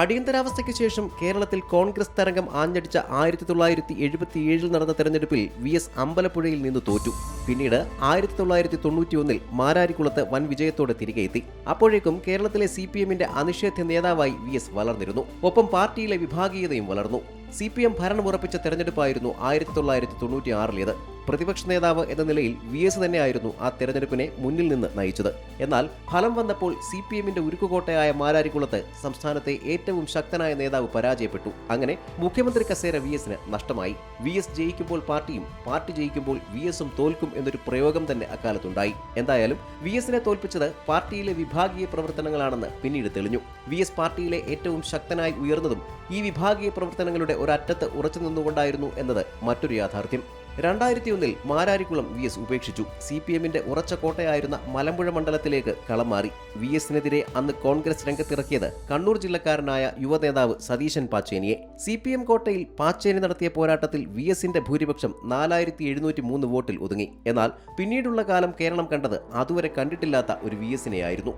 അടിയന്തരാവസ്ഥയ്ക്ക് ശേഷം കേരളത്തിൽ കോൺഗ്രസ് തരംഗം ആഞ്ഞടിച്ച ആയിരത്തി തൊള്ളായിരത്തി എഴുപത്തി ഏഴിൽ നടന്ന തെരഞ്ഞെടുപ്പിൽ വി എസ് അമ്പലപ്പുഴയിൽ നിന്ന് തോറ്റു. പിന്നീട് ആയിരത്തി തൊള്ളായിരത്തി തൊണ്ണൂറ്റി ഒന്നിൽ മാരാരിക്കുളത്ത് വൻ വിജയത്തോടെ തിരികെ എത്തി. അപ്പോഴേക്കും കേരളത്തിലെ സി പി എമ്മിന്റെ അനിഷേധ്യ നേതാവായി വി എസ് വളർന്നിരുന്നു. ഒപ്പം പാർട്ടിയിലെ വിഭാഗീയതയും വളർന്നു. സി പി എം ഭരണമുറപ്പിച്ച തെരഞ്ഞെടുപ്പായിരുന്നു ആയിരത്തി തൊള്ളായിരത്തി തൊണ്ണൂറ്റി ആറിലേത് പ്രതിപക്ഷ നേതാവ് എന്ന നിലയിൽ വി എസ് തന്നെയായിരുന്നു ആ തെരഞ്ഞെടുപ്പിനെ മുന്നിൽ നിന്ന് നയിച്ചത്. എന്നാൽ ഫലം വന്നപ്പോൾ സി പി എമ്മിന്റെ ഉരുക്കുകോട്ടയായ മാരാരിക്കുളത്ത് സംസ്ഥാനത്തെ ഏറ്റവും ശക്തനായ നേതാവ് പരാജയപ്പെട്ടു. അങ്ങനെ മുഖ്യമന്ത്രി കസേര വി എസിന് നഷ്ടമായി. വി എസ് ജയിക്കുമ്പോൾ പാർട്ടിയും പാർട്ടി ജയിക്കുമ്പോൾ വി എസും തോൽക്കും എന്നൊരു പ്രയോഗം തന്നെ അക്കാലത്തുണ്ടായി. എന്തായാലും വി എസിനെ തോൽപ്പിച്ചത് പാർട്ടിയിലെ വിഭാഗീയ പ്രവർത്തനങ്ങളാണെന്ന് പിന്നീട് തെളിഞ്ഞു. വി എസ് പാർട്ടിയിലെ ഏറ്റവും ശക്തനായി ഉയർന്നതും ഈ വിഭാഗീയ പ്രവർത്തനങ്ങളുടെ ഒരറ്റത്ത് ഉറച്ചു നിന്നുകൊണ്ടായിരുന്നു എന്നത് മറ്റൊരു യാഥാർത്ഥ്യം. രണ്ടായിരത്തി ഒന്നിൽ മാരാരിക്കുളം വി എസ് ഉപേക്ഷിച്ചു. സി പി എമ്മിന്റെ ഉറച്ച കോട്ടയായിരുന്ന മലമ്പുഴ മണ്ഡലത്തിലേക്ക് കളം മാറി. വി എസിനെതിരെ അന്ന് കോൺഗ്രസ് രംഗത്തിറക്കിയത് കണ്ണൂർ ജില്ലക്കാരനായ യുവനേതാവ് സതീശൻ പാച്ചേനിയെ. സി പി എം കോട്ടയിൽ പാച്ചേനി നടത്തിയ പോരാട്ടത്തിൽ വി എസിന്റെ ഭൂരിപക്ഷം നാലായിരത്തി എഴുന്നൂറ്റി മൂന്ന് വോട്ടിൽ ഒതുങ്ങി. എന്നാൽ പിന്നീടുള്ള കാലം കേരളം കണ്ടത് അതുവരെ കണ്ടിട്ടില്ലാത്ത ഒരു വി എസിനെയായിരുന്നു.